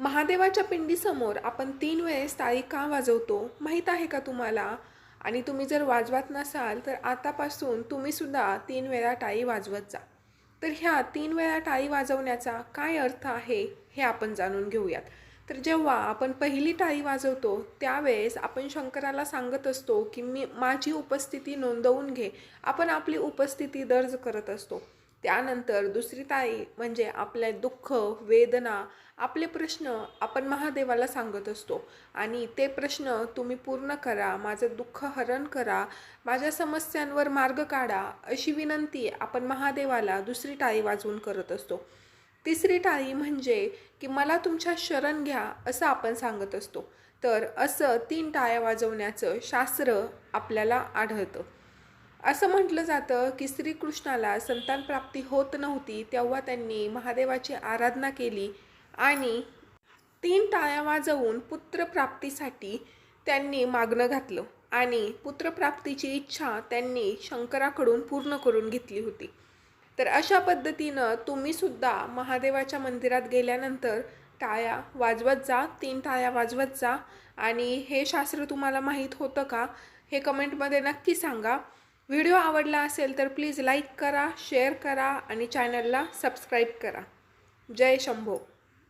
महादेवाच्या पिंडीसमोर आपण तीन वेळेस टाळी का वाजवतो माहीत आहे का तुम्हाला? आणि तुम्ही जर वाजवत नसाल तर आतापासून तुम्हीसुद्धा तीन वेळा टाळी वाजवत जा. तर ह्या तीन वेळा टाळी वाजवण्याचा काय अर्थ आहे हे आपण जाणून घेऊयात. तर जेव्हा आपण पहिली टाळी वाजवतो त्यावेळेस आपण शंकराला सांगत असतो की मी माझी उपस्थिती नोंदवून घे. आपण आपली उपस्थिती दर्ज करत असतो. त्यानंतर दुसरी टाळी म्हणजे आपले दुःख वेदना आपले प्रश्न आपण महादेवाला सांगत असतो. आणि ते प्रश्न तुम्ही पूर्ण करा माझं दुःख हरण करा माझ्या समस्यांवर मार्ग काढा अशी विनंती आपण महादेवाला दुसरी टाळी वाजवून करत असतो. तिसरी टाळी म्हणजे की मला तुमच्या शरण घ्या असं आपण सांगत असतो. तर असं तीन टाळ्या वाजवण्याचं शास्त्र आपल्याला आढळतं. असं म्हटलं जातं की श्रीकृष्णाला संतान प्राप्ती होत नव्हती तेव्हा त्यांनी महादेवाची आराधना केली आणि तीन टाळ्या वाजवून पुत्रप्राप्तीसाठी त्यांनी मागणं घातलं आणि पुत्रप्राप्तीची इच्छा त्यांनी शंकराकडून पूर्ण करून घेतली होती. तर अशा पद्धतीनं तुम्हीसुद्धा महादेवाच्या मंदिरात गेल्यानंतर टाळ्या वाजवत जा तीन टाळ्या वाजवत जा. आणि हे शास्त्र तुम्हाला माहीत होतं का हे कमेंटमध्ये नक्की सांगा. व्हिडिओ आवडला असेल तर प्लीज लाईक करा शेअर करा आणि चॅनलला सबस्क्राईब करा. जय शंभो.